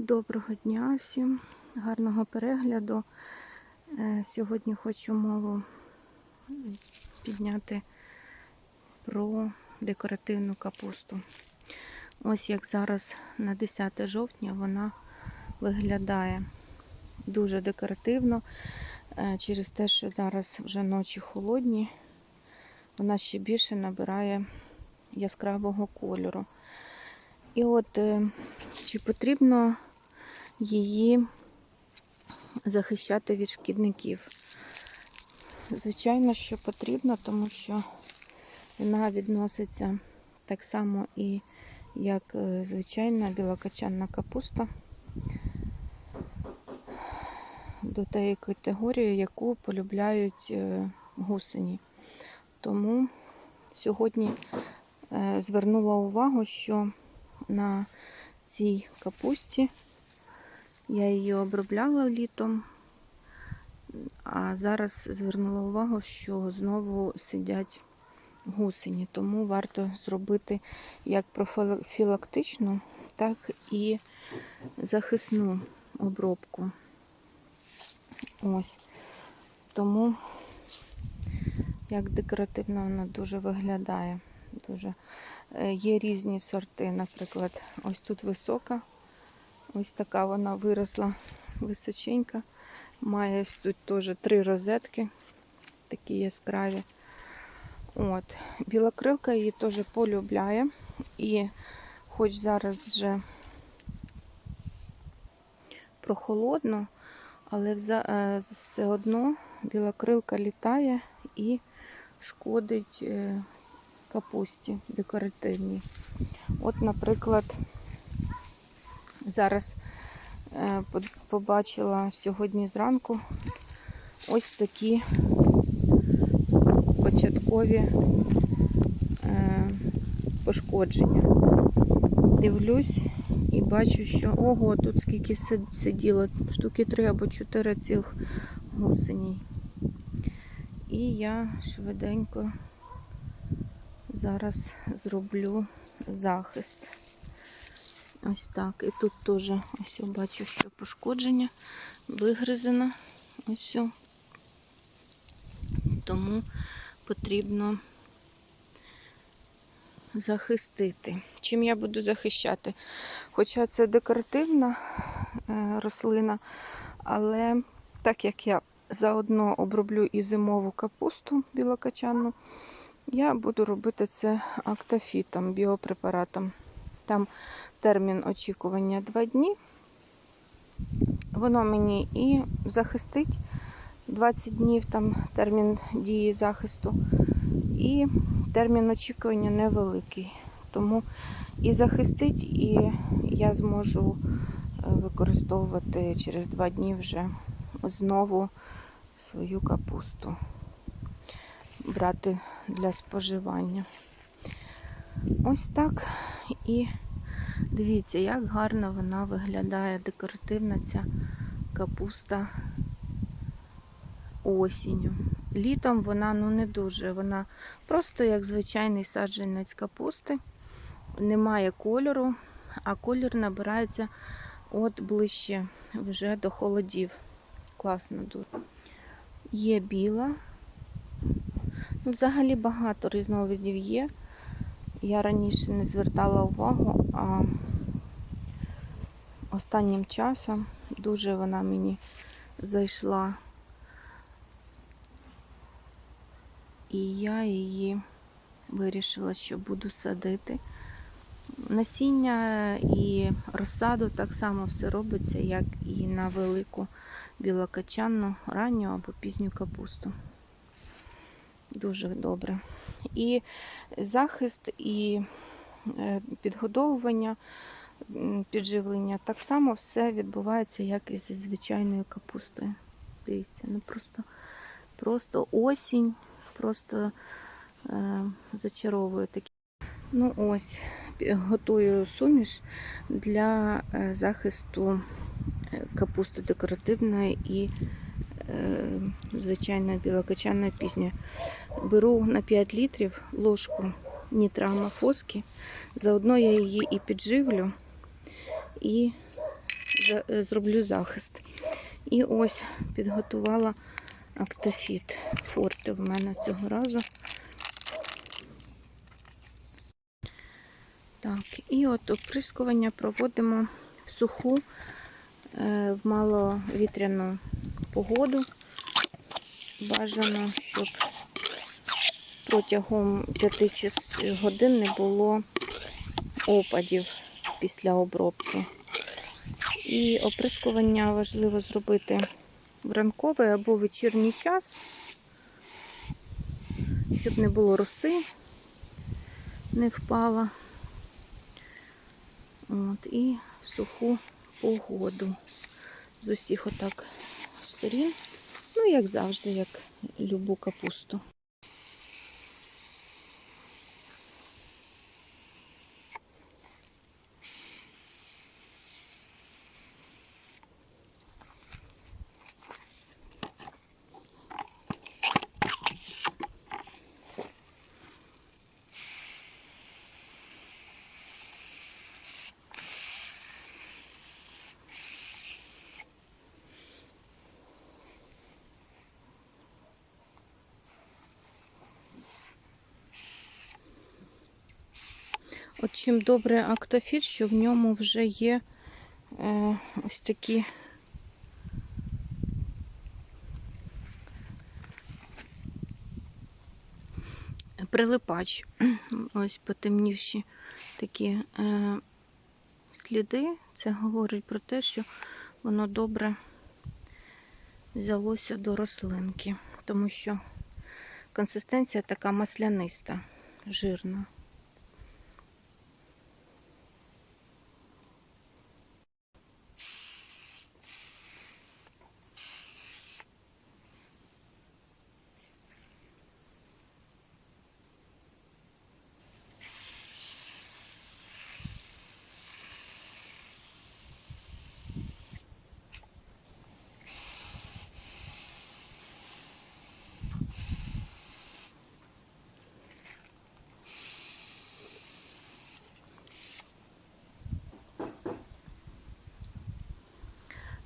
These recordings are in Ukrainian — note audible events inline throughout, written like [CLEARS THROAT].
Доброго дня всім, гарного перегляду. Е, Сьогодні хочу мову підняти про декоративну капусту. Ось як зараз на 10 жовтня вона виглядає дуже декоративно. Е, Через те, що зараз вже ночі холодні, вона ще більше набирає яскравого кольору. І от е, чи потрібно її захищати від шкідників? Звичайно, що потрібно, тому що вона відноситься так само і як е, звичайна білокачанна капуста до тієї категорії, яку полюбляють е, гусені. Тому сьогодні е, звернула увагу, що на цій капусті. Я її обробляла літом, а зараз звернула увагу, що знову сидять гусені, тому варто зробити як профілактичну, так і захисну обробку. Ось. Тому як декоративно вона дуже виглядає. Дуже Е, Є різні сорти, наприклад, ось тут висока, ось така вона виросла височенька. Має тут теж три розетки, такі яскраві. От. Білокрилка її теж полюбляє. І хоч зараз вже прохолодно, але е, все одно білокрилка літає і шкодить е, капусті декоративній. От, наприклад, зараз е, побачила сьогодні зранку ось такі початкові е, пошкодження. Дивлюсь і бачу, що ого, тут скільки сиділо, штуки три або чотири цих гусеній. І я швиденько Зараз зроблю захист. Ось так. І тут теж ось бачу, що пошкодження вигризено. Ось. Тому потрібно захистити. Чим я буду захищати? Хоча це декоративна е, рослина, але так як я заодно оброблю і зимову капусту білокачанну, я буду робити це актофітом, біопрепаратом. Там термін очікування 2 дні. Воно мені і захистить 20 днів, там термін дії захисту, і термін очікування невеликий. Тому і захистить, і я зможу е, використовувати через 2 дні вже знову свою капусту брати для споживання. Ось так. І дивіться, як гарно вона виглядає, декоративна ця капуста осінню. Літом вона ну не дуже, вона просто як звичайний саджанець капусти, немає кольору, а колір набирається от ближче вже до холодів. Класно дуже. Є біла, Ну, Взагалі багато різновидів є. Я раніше не звертала увагу, а останнім часом дуже вона мені зайшла. І я її вирішила, що буду садити. Насіння і розсаду так само все робиться, як і на велику білокачанну ранню або пізню капусту. Дуже добре. І захист, і е, підгодовування, підживлення так само все відбувається, як і зі звичайною капустою. Дивіться, ну просто просто осінь, просто е, зачаровує такі. Ну ось, готую суміш для е, захисту е, капусти декоративної і звичайна білокачана пізня. Беру на 5 літрів ложку нітрамофоски. Заодно я її і підживлю, і е, зроблю захист. І ось підготувала актофіт. Форти в мене цього разу. Так, і от оприскування проводимо в суху, е, в маловітряну погоду. Бажано, щоб протягом 5 годин не було опадів після обробки. І оприскування важливо зробити в ранковий або вечірній час, щоб не було роси, не впала. От, і в суху погоду. З усіх отак сторін. Ну, як завжди, як любу капусту. От чим добре актофіт, що в ньому вже є е, ось такі прилипач. [CLEARS THROAT] Ось потемнівші такі е, сліди. Це говорить про те, що воно добре взялося до рослинки, тому що консистенція така масляниста, жирна.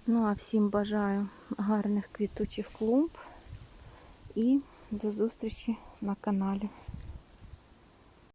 Ну а всім бажаю гарних квітучих клумб і до зустрічі на каналі.